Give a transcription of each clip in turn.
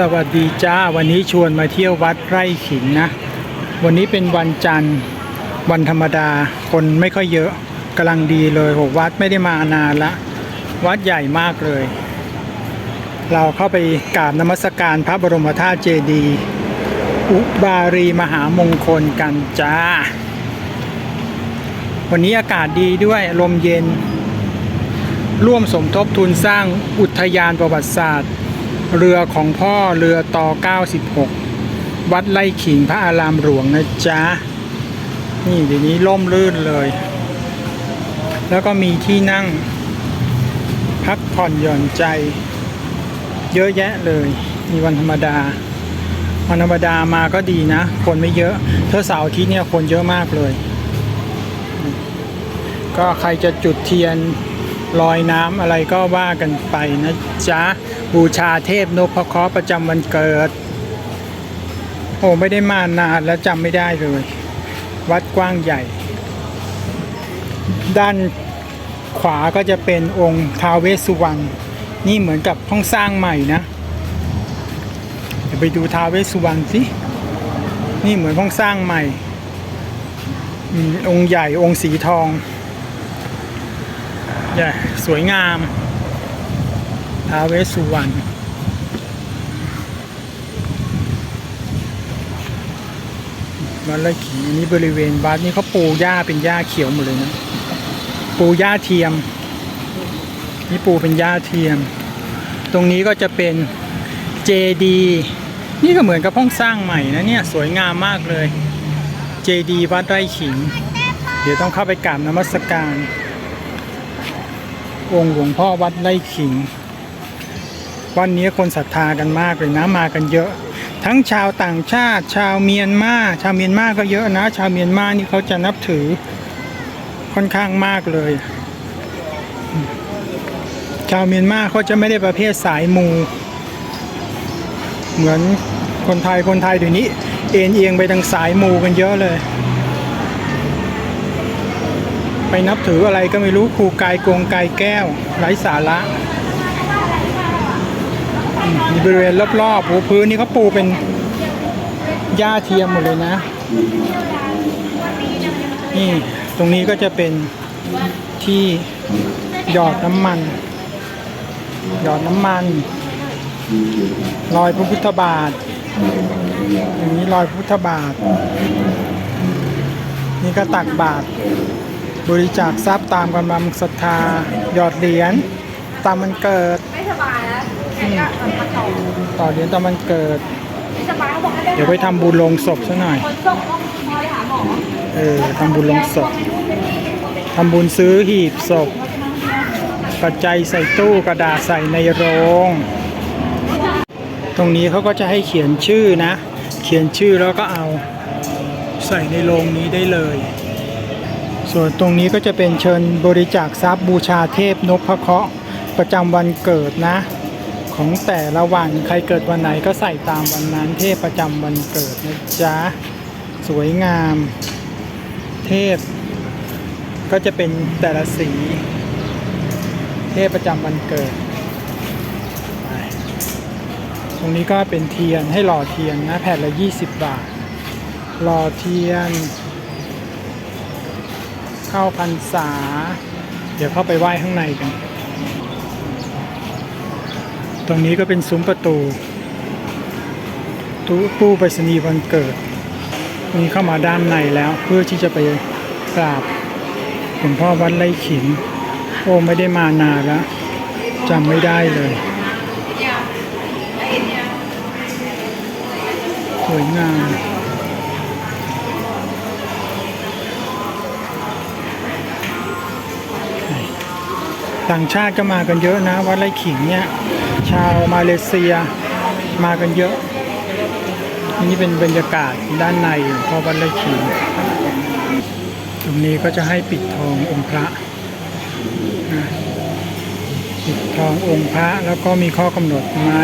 สวัสดีจ้าวันนี้ชวนมาเที่ยววัดไร่ขิงนะ วันนี้เป็นวันจันทร์วันธรรมดา คนไม่ค่อยเยอะกำลังดีเลยโหวัดไม่ได้มานานละ วัดใหญ่มากเลย เราเข้าไปกราบนมัสการพระบรมธาตุเจดีย์อุบารีมหามงคลกันจ้า วันนี้อากาศดีด้วยลมเย็น ร่วมสมทบทุนสร้างอุทยานประวัติศาสตร์ เรือของพ่อเรือต่อ 96 วัดไร่ขิงพระอารามหลวงนะจ๊ะ นี่เดี๋ยวนี้ล่มลื่นเลย แล้วก็มีที่นั่ง พักผ่อนหย่อนใจ เยอะแยะเลย มีวันธรรมดา วันธรรมดามาก็ดีนะ คนไม่เยอะถ้าเสาร์อาทิตย์เนี่ยคนเยอะมากเลย ก็ใครจะจุดเทียน ลอยน้ำอะไรก็ว่ากันไปนะจ๊ะ บูชาเทพนพเคราะห์ประจำวันเกิดโอ้ไม่ได้มานานแล้วจำไม่ได้เลย วัดกว้างใหญ่ ด้านขวาก็จะเป็นองค์ท้าวเวสสุวรรณนี่เหมือนกับห้องสร้างใหม่นะเดี๋ยวไปดูท้าวเวสสุวรรณสินี่เหมือนห้องสร้างใหม่อมองค์ใหญ่องค์สีทอง ใหญ่สวยงามท้าวเวสสุวรรณวัดไร่ขิงอันนี้บริเวณวัดนี่เขาปูหญ้าเป็นหญ้าเขียวหมดเลยนะ ปูหญ้าเทียม นี่ปูเป็นหญ้าเทียม ตรงนี้ก็จะเป็นเจดีนี่ก็เหมือนกับห้องสร้างใหม่นะเนี่ย สวยงามมากเลย เจดีวัดไร่ขิง เดี๋ยวต้องเข้าไปกราบนมัสการ องค์หลวงพ่อวัดไร่ขิง วันนี้คนศรัทธากันมากเลยนะมากันเยอะ ทั้งชาวต่างชาติ ชาวเมียนมาชาวเมียนมาก็เยอะนะ ชาวเมียนมานี่เขาจะนับถือค่อนข้างมากเลย ชาวเมียนมาเขาจะไม่ได้ประเภทสายมู เหมือนคนไทยคนไทยเดี๋ยวนี้ เอ็นเอียงไปทางสายมูกันเยอะเลย ไปนับถืออะไรก็ไม่รู้ครูกายกงกายแก้วไร้สาระมีบริเวณรอบๆพื้นนี่เขาปูเป็นหญ้าเทียมหมดเลยนะ นี่ตรงนี้ก็จะเป็นที่หยอดน้ำมัน หยอดน้ำมัน รอยพระพุทธบาทอย่างนี้รอยพุทธบาท นี่ก็ตักบาท บริจาคทรัพย์ตามกำลังศรัทธาหยอดเหรียญตามมันเกิด ไม่สบายแล้วอยากทำมาต่อต่อเหรียญตามมันเกิด ไม่สบายเขาบอกให้เดี๋ยวไปทำบุญลงศพซะหน่อย คนส่งต้องคอยหาหมอเออทำบุญลงศพทำบุญซื้อหีบศพ ปัจจัยใส่ตู้กระดาษใส่ในโรง ตรงนี้เขาก็จะให้เขียนชื่อนะ เขียนชื่อแล้วก็เอาใส่ในโรงนี้ได้เลย ส่วนตรงนี้ก็จะเป็นเชิญบริจาคทรัพย์บูชาเทพนพเคราะห์ประจำวันเกิดนะ ของแต่ละวันใครเกิดวันไหนก็ใส่ตามวันนั้นเทพประจำวันเกิดนะจ๊ะสวยงาม เทพ ก็จะเป็นแต่ละสี เทพประจำวันเกิด ตรงนี้ก็เป็นเทียนให้หล่อเทียนนะแผ่นละ 20 บาท หล่อเทียน เข้าพรรษา เดี๋ยวเข้าไปไหว้ข้างในกัน ตรงนี้ก็เป็นซุ้มประตูตู้ตู้ไปรษณีย์วันเกิดนี่เข้ามาด้านในแล้วเพื่อที่จะไปกราบหลวงพ่อวัดไร่ขิง โอ้ไม่ได้มานานแล้วจำไม่ได้เลย สวยงาม ต่างชาติก็มากันเยอะนะ วัดไร่ขิงเนี่ยชาวมาเลเซียมากันเยอะนนี้เป็นบรรยากาศด้านในหลวงพ่อวัดไร่ขิงตรงนี้ก็จะให้ปิดทององค์พระปิดทององค์พระแล้วก็มีข้อกำหนดไม้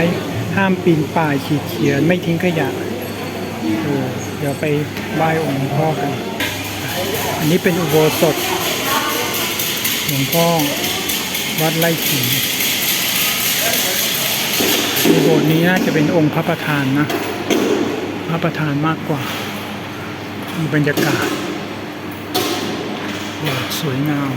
ห้ามปีนป่ายขีดเขียนไม่ทิ้งขยะเดี๋ยวไปไหว้องค์พ่อกัน อันนี้เป็นอุโบสถหลวงพ่อ วัดไร่ขิงโบสถ์นี้น่าจะเป็นองค์พระประธานนะ พระประธานมากกว่ามีบรรยากาศสวยงาม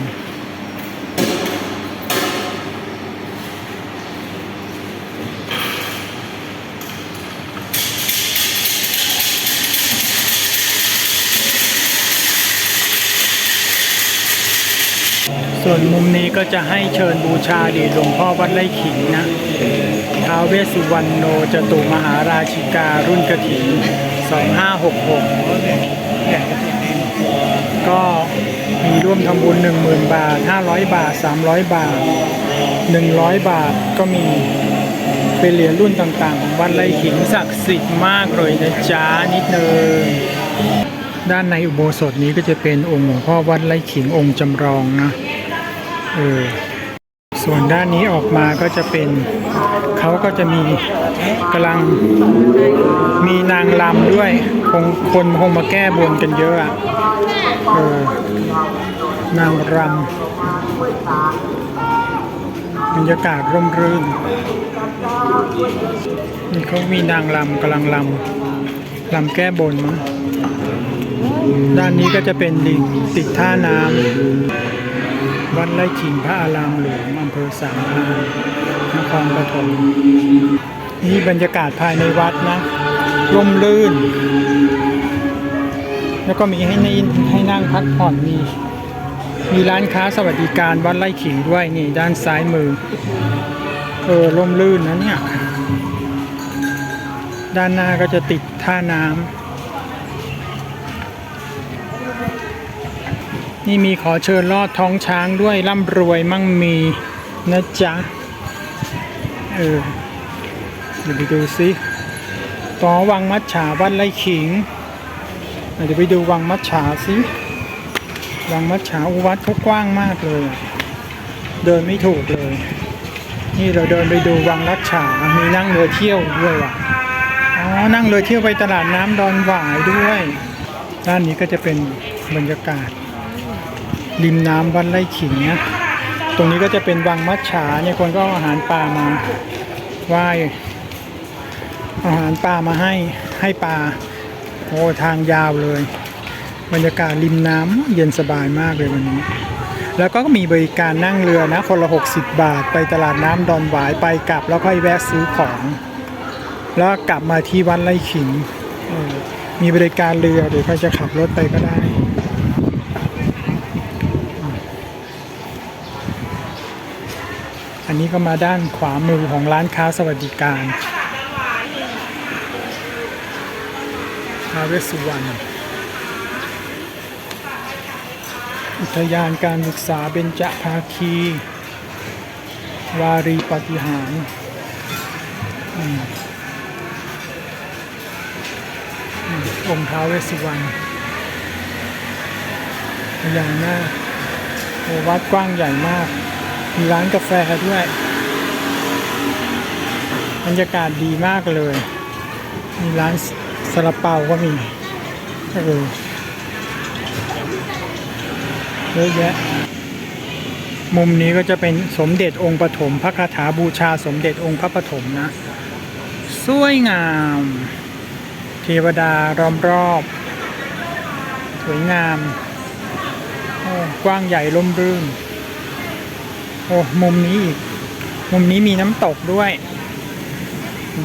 ส่วนมุมนี้ก็จะให้เชิญบูชาเดชหลวงพ่อวัดไร่ขิงนะท้าวเวสสุวรรณโนจตุมหาราชิการุ่นกระถิน 2566 ก็มีร่วมทำบุญ 10,000 บาท 500 บาท 300 บาท 100 บาทก็มีเป็นเหรียญรุ่นต่างๆของวัดไร่ขิงศักดิ์สิทธิ์มากเลยนะจ๊ะนิดนึงด้านในอุโบสถนี้ก็จะเป็นองค์หลวงพ่อวัดไร่ขิงองค์จำลองนะ เออส่วนด้านนี้ออกมาก็จะเป็นเขาก็จะมีกำลังมีนางลำด้วยคงคนคงมาแก้บนกันเยอะอะเออนางรำบรรยากาศร่มรื่นนี่เขามีนางลำกำลังลำลำแก้บนมั้งด้านนี้ก็จะเป็นดิติดท่าน้ำ วัดไร่ขิงพระอารามหลวงอำเภอสามพรานนครปฐมนี่บรรยากาศภายในวัดนะ ร่มรื่น แล้วก็มีให้นให้นั่งพักผ่อนมี มีร้านค้าสวัสดิการวัดไร่ขิงด้วยนี่ด้านซ้ายมือ เออร่มรื่นนะเนี่ย ด้านหน้าก็จะติดท่าน้ำ นี่มีขอเชิญลอดท้องช้างด้วยร่ำรวยมั่งมีนะจ๊ะ เออเดี๋ยวไปดูซิต่อวังมัดฉาวัดไร่ขิง เดี๋ยวไปดูวังมัดฉาซิวังมัดฉาอุวัดเขากว้างมากเลย เดินไม่ถูกเลย นี่เราเดินไปดูวังรักฉามีนั่งเรือเที่ยวด้วยว่ะอ๋อนั่งเรือเที่ยวไปตลาดน้ำดอนหวายด้วย ด้านนี้ก็จะเป็นบรรยากาศ ริมน้ำวัดไร่ขิงนะตรงนี้ก็จะเป็นวังมัดฉาเนี่ยคนก็เอาอาหารปลามาไหว้อาหารปลามาให้ให้ปลาโอ้ทางยาวเลย บรรยากาศริมน้ำเย็นสบายมากเลยวันนี้ แล้วก็มีบริการนั่งเรือนะคนละ 60 บาท ไปตลาดน้ำดอนหวายไปกลับแล้วค่อยแวะซื้อของ แล้วกลับมาที่วัดไร่ขิงมีบริการเรือหรือใครจะขับรถไปก็ได้ อันนี้ก็มาด้านขวามือของร้านค้าสวัสดิการทาเวสสุวรรณอุทยานการศึกษาเบญจภาคี วารีปฏิหารองค์ท้าเวสสุวรรณพญานาโอวัดกว้างใหญ่มาก มีร้านกาแฟด้วย บรรยากาศดีมากเลย มีร้านซาลาเปาก็มีเออเยอะแยะมุมนี้ก็จะเป็นสมเด็จองค์ปฐมพระคาถาบูชาสมเด็จองค์พระปฐมนะ สวยงาม เทวดาล้อมรอบ สวยงาม กว้างใหญ่ร่มรื่น โอ้มุมนี้อีก มุมนี้มีน้ำตกด้วย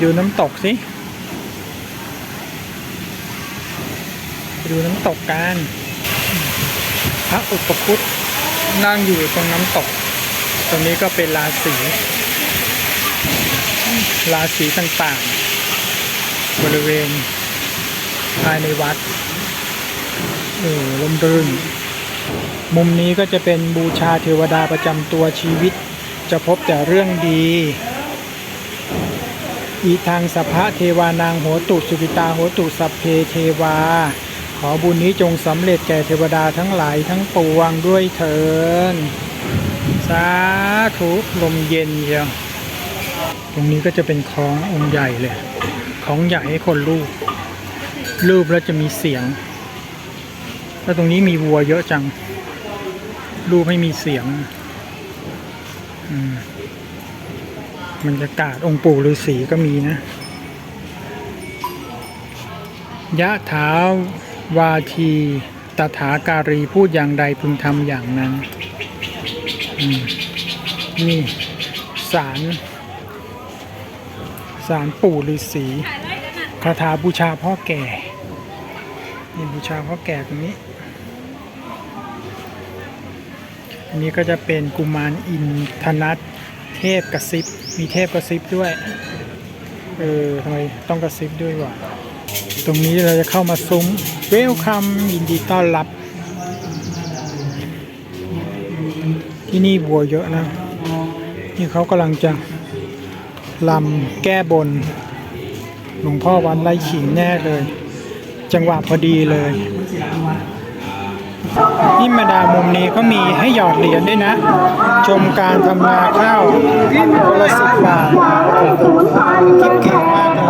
ดูน้ำตกสิดูน้ำตกกันพระอุปคุตนั่งอยู่ตรงน้ำตก ตรงนี้ก็เป็นราศีราศีต่างๆ บริเวณภายในวัดเออลมรื่น มุมนี้ก็จะเป็นบูชาเทวดาประจำตัวชีวิต จะพบแต่เรื่องดี อีทางสัพพะเทวานางโหตุสุกิตาโหตุสัพเพเทวา ขอบุญนี้จงสำเร็จแก่เทวดาทั้งหลายทั้งปวงด้วยเถินสาธุลมเย็นเชียวตรงนี้ก็จะเป็นคลององค์ใหญ่เลยของใหญ่ให้คนรูปรูปแล้วจะมีเสียง แล้วตรงนี้มีวัวเยอะจัง รูปไม่มีเสียงอืมบรรยากาศองค์ปู่ฤาษีก็มีนะ ยะถาวาทีตถาการีพูดอย่างใดพึงทำอย่างนั้นอืมนี่สารสารปู่ฤาษีคาถาบูชาพ่อแก่ นี่บูชาพ่อแก่ตรงนี้ อันนี้ก็จะเป็นกุมารอินทนัตเทพกระซิบ มีเทพกระซิบด้วย เออทำไมต้องกระซิบด้วยวะ ตรงนี้เราจะเข้ามาซุ้มเวลคัมยินดีต้อนรับ ที่นี่บัวเยอะนะ นี่เขากำลังจะลำแก้บน หลวงพ่อวันไร่ขิงแน่เลย จังหวะพอดีเลย นี่มาดามุมนี้ก็มีให้หยอดเหรียญด้วยนะ ชมการทำนาข้าวคนละสิบบาทคิดเก่งมากเลย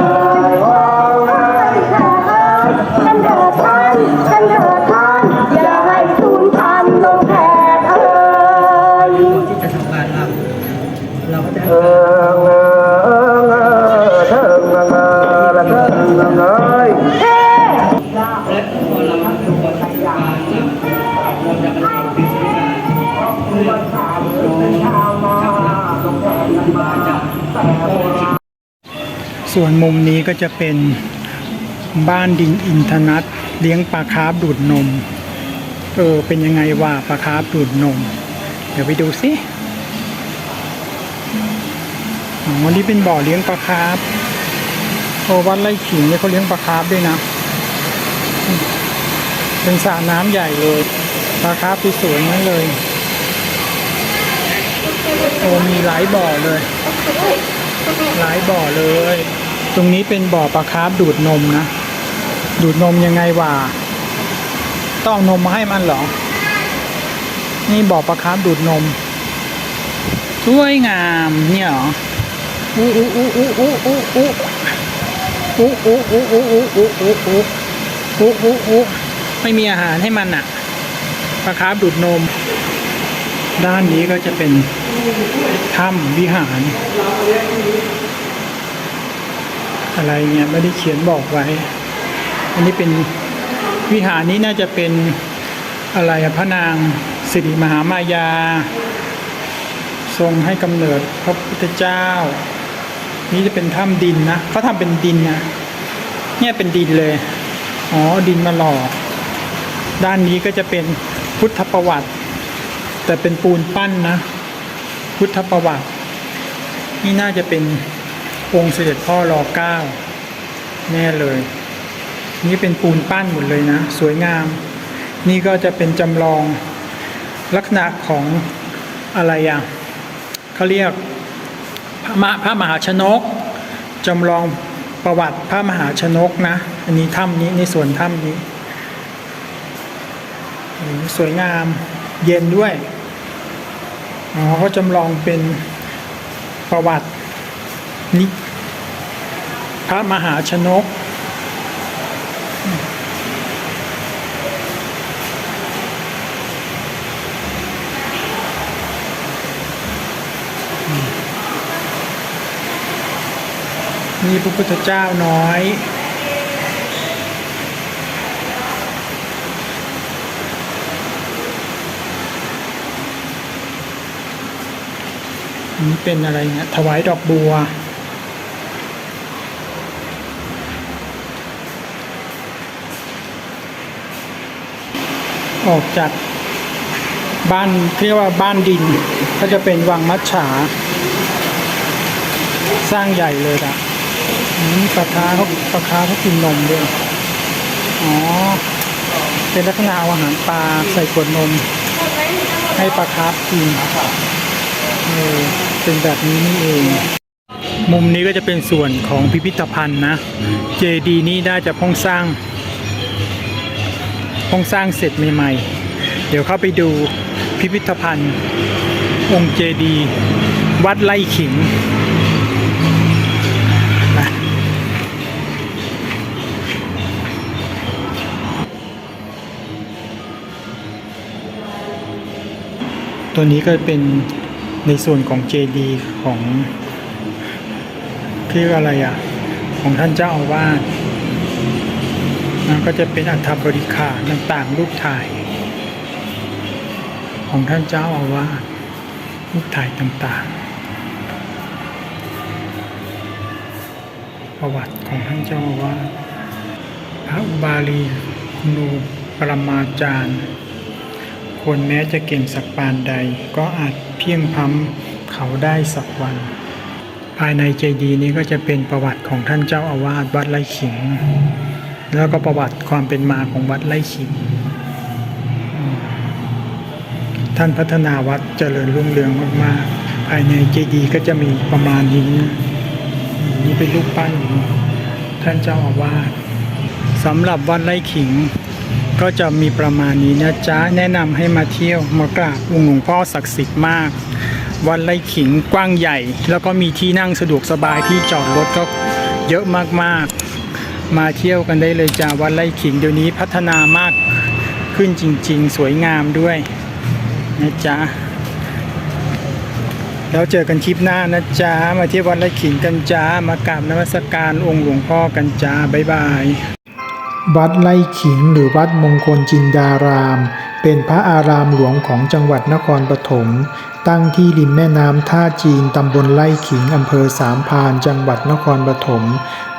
มุมนี้ก็จะเป็นบ้านดินอินทนัทเลี้ยงปลาคาร์ฟดูดนม เออ เป็นยังไงว่าปลาคาร์ฟดูดนม เดี๋ยวไปดูสิอ๋อวันนี้เป็นบ่อเลี้ยงปลาคาร์ฟโอวัดไร่ขิงเนี่ยเขาเลี้ยงปลาคาร์ฟด้วยนะ เป็นสระน้ำใหญ่เลยปลาคาร์ฟสวยๆนั่นเลยโอ้มีหลายบ่อเลย หลายบ่อเลย ตรงนี้เป็นบ่อปลาคาร์ฟดูดนมนะ ดูดนมยังไงวะต้องนมมาให้มันเหรอ นี่บ่อปลาคาร์ฟดูดนม สวยงามเนี่ยหรออู้อู้อู้อู้อู้อู้อู้อู้อู้อู้อู้อู้อู้อู้อู้อู้อู้อู้ไม่มีอาหารให้มันอะปลาคาร์ฟดูดนม ด้านนี้ก็จะเป็นถ้ำวิหาร อะไรเงี้ยไม่ได้เขียนบอกไว้ อันนี้เป็นวิหารนี้น่าจะเป็นอะไรพระนางสิริมหามายา ทรงให้กำเนิดพระพุทธเจ้า นี่จะเป็นถ้ำดินนะเขาทำเป็นดินนะเนี่ยเป็นดินเลยอ๋อดินมาหล่อด้านนี้ก็จะเป็นพุทธประวัติ แต่เป็นปูนปั้นนะ พุทธประวัติ นี่น่าจะเป็น องค์เสด็จพ่อรอเก้าแน่เลย นี่เป็นปูนปั้นหมดเลยนะ สวยงาม นี่ก็จะเป็นจำลองลักษณะของอะไรอะเขาเรียกพระมหาพระมหาชนกจำลองประวัติพระมหาชนกนะ อันนี้ถ้ำนี้ในส่วนถ้ำนี้ สวยงามเย็นด้วยอ๋อเขาจำลองเป็นประวัติ นิพระมหาชนก มีพระพุทธเจ้าน้อยนนี้เป็นอะไรเนี่ยถวายดอกบัว ออกจากบ้านเรียกว่าบ้านดิน ก็จะเป็นวังมัจฉา สร้างใหญ่เลยอะปลาคาเขาปลาคาเขากินนมด้วย อ๋อ เป็นลักษณะอาหารปลาใส่ขวดนม ให้ปลาคาร์ฟกินเออเป็นแบบนี้นี่เอง มุมนี้ก็จะเป็นส่วนของพิพิธภัณฑ์นะ เจดีนี้ได้จะพ้องสร้าง เพ้องสร้างเสร็จใหม่ๆ เดี๋ยวเข้าไปดูพิพิธภัณฑ์ องค์เจดีวัดไร่ขิงตัวนี้ก็เป็นในส่วนของเจดีของคืออะไรอะ ของท่านเจ้าอาวาส มันก็จะเป็นอัฐบริขารต่างๆรูปถ่าย ของท่านเจ้าอาวาสรูปถ่ายต่างๆ ประวัติของท่านเจ้าอาวาสพระอุบาลีคุณูปรมาจารย์คนแม้จะเก่งสักปานใด ก็อาจเพียงพำเขาได้สักวัน ภายในเจดีย์นี้ก็จะเป็นประวัติของท่านเจ้าอาวาสวัดไร่ขิง แล้วก็ประวัติความเป็นมาของวัดไร่ขิงท่านพัฒนาวัดเจริญรุ่งเรืองมากๆ ภายในเจดีย์ก็จะมีประมาณนี้นี่เป็นรูปปั้นท่านเจ้าอาวาสสำหรับวัดไร่ขิง ก็จะมีประมาณนี้นะจ๊ะแนะนำให้มาเที่ยวมากราบองค์หลวงพ่อศักดิ์สิทธิ์มาก วัดไร่ขิงกว้างใหญ่ แล้วก็มีที่นั่งสะดวกสบายที่จอดรถก็เยอะมากๆ มาเที่ยวกันได้เลยจ้าวัดไร่ขิงเดี๋ยวนี้พัฒนามากขึ้นจริง ๆ สวยงามด้วยนะจ๊ะแล้วเจอกันคลิปหน้านะจ๊ะมาเที่ยววัดไร่ขิงกันจ้ามากราบนมัสการองค์หลวงพ่อกันจ้าบ๊ายบายวัดไร่ขิงหรือวัดมงคลจินดาราม เป็นพระอารามหลวงของจังหวัดนครปฐมตั้งที่ริมแม่น้ำท่าจีนตำบลไร่ขิงอำเภอสามพาน จังหวัดนครปฐม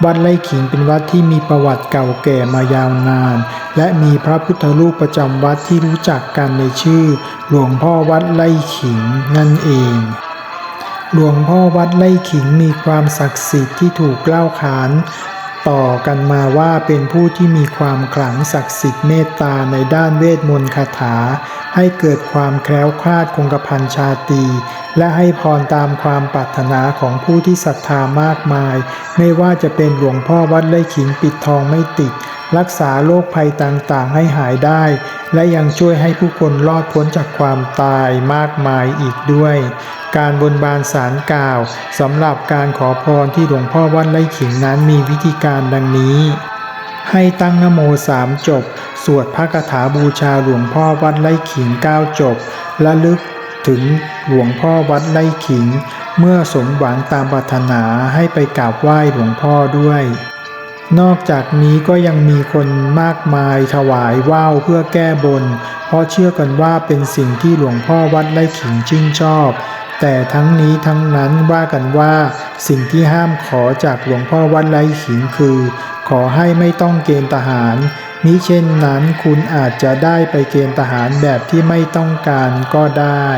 วัดไร่ขิงเป็นวัดที่มีประวัติเก่าแก่มายาวนาน และมีพระพุทธรูปประจำวัดที่รู้จักกันในชื่อ หลวงพ่อวัดไร่ขิงนั่นเองหลวงพ่อวัดไร่ขิงมีความศักดิ์สิทธิ์ที่ถูกเล่าขาน ต่อกันมาว่าเป็นผู้ที่มีความขลังศักดิ์สิทธิ์เมตตาในด้านเวทมนต์คาถา ให้เกิดความแคล้วคลาดคงกระพันชาตี และให้พรตามความปรารถนาของผู้ที่ศรัทธามากมาย ไม่ว่าจะเป็นหลวงพ่อวัดไร่ขิงปิดทองไม่ติด รักษาโรคภัยต่างๆ ให้หายได้ และยังช่วยให้ผู้คนรอดพ้นจากความตายมากมายอีกด้วย การบนบานสารกล่าวสำหรับการขอพรที่หลวงพ่อวัดไร่ขิงนั้นมีวิธีการดังนี้ ให้ตั้งนโมสามจบ สวดพระคาถาบูชาหลวงพ่อวัดไร่ขิงเก้าจบและลึกถึงหลวงพ่อวัดไร่ขิง เมื่อสมหวังตามปรารถนาให้ไปกราบไหว้หลวงพ่อด้วย นอกจากนี้ก็ยังมีคนมากมายถวายว่าวเพื่อแก้บน เพราะเชื่อกันว่าเป็นสิ่งที่หลวงพ่อวัดไร่ขิงชื่นชอบ แต่ทั้งนี้ทั้งนั้นว่ากันว่า สิ่งที่ห้ามขอจากหลวงพ่อวัดไร่ขิงคือ ขอให้ไม่ต้องเกณฑ์ทหาร มิเช่นนั้นคุณอาจจะได้ไปเกณฑ์ทหารแบบที่ไม่ต้องการก็ได้